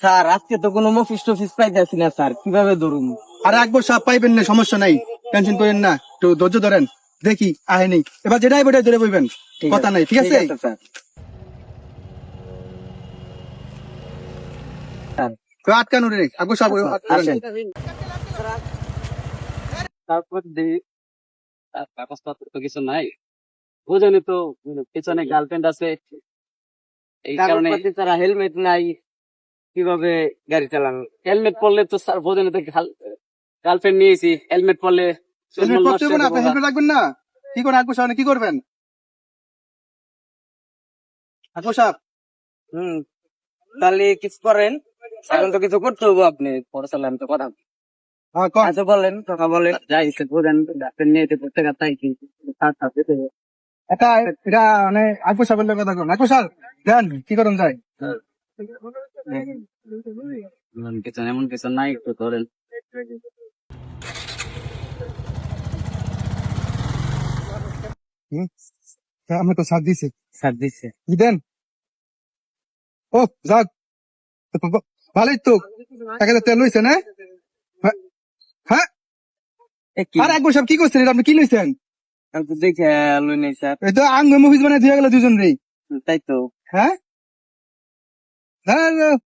Sir আজকে তো কোনো মফিস টফিস পাইতেছি না স্যার। কীভাবে ধরুন আর একবার সাপ পাইবেন না সমস্যা নাই। টেনশন করেন না একটু ধৈর্য ধরেন। দেখি আহেনি এবার যেটাই বেটাই ধরে বইবেন। কথা নাই ঠিক আছে? আটকানো রে সাপ তারপর তো কিছু নাই। বুঝেনি তো পিছনে গার্লফ্রেন্ড আছে। এই কারণে কারণে তারা হেলমেট নাই। কীভাবে গাড়ি চালানো? হেলমেট পরলে তো স্যার বোঝেনি তো গার্লফ্রেন্ড নিয়েছি হেলমেট পরলে হেলমেট পরতে হবে না আপনি হেলমেট রাখবেন না। কি আকবর সাহেব কি করবেন? আকবর সাহেব। হুম তাহলে কিছু করেন এখন তো কিছু করতে হবে আপনি পরে চালান তো কথা হ্যাঁ কর আচ্ছা বলেন কথা বলেন। যাই বোঝেন গার্লফ্রেন্ড নিয়ে তাই এটা এটা মানে আকবর সাহেবের কথা কোন আকবর সাহেব দেন কি করুন যায় এমন কিছু এমন কিছু নাই একটু ধরেন আমি তো সাথ দিছি স্যার দিচ্ছে কি দেন ও যাক ভালোই তো এক হাজার তেল লইছেন হ্যাঁ হ্যাঁ? কি আর একবার সাহেব কি করছেন এটা আপনি কি লইছেন আমি তো দেখে লই নাই স্যার এই তো আঙ্গ মুভিজ দিয়ে গেল দুজন রে তাই তো হ্যাঁ হ্যাঁ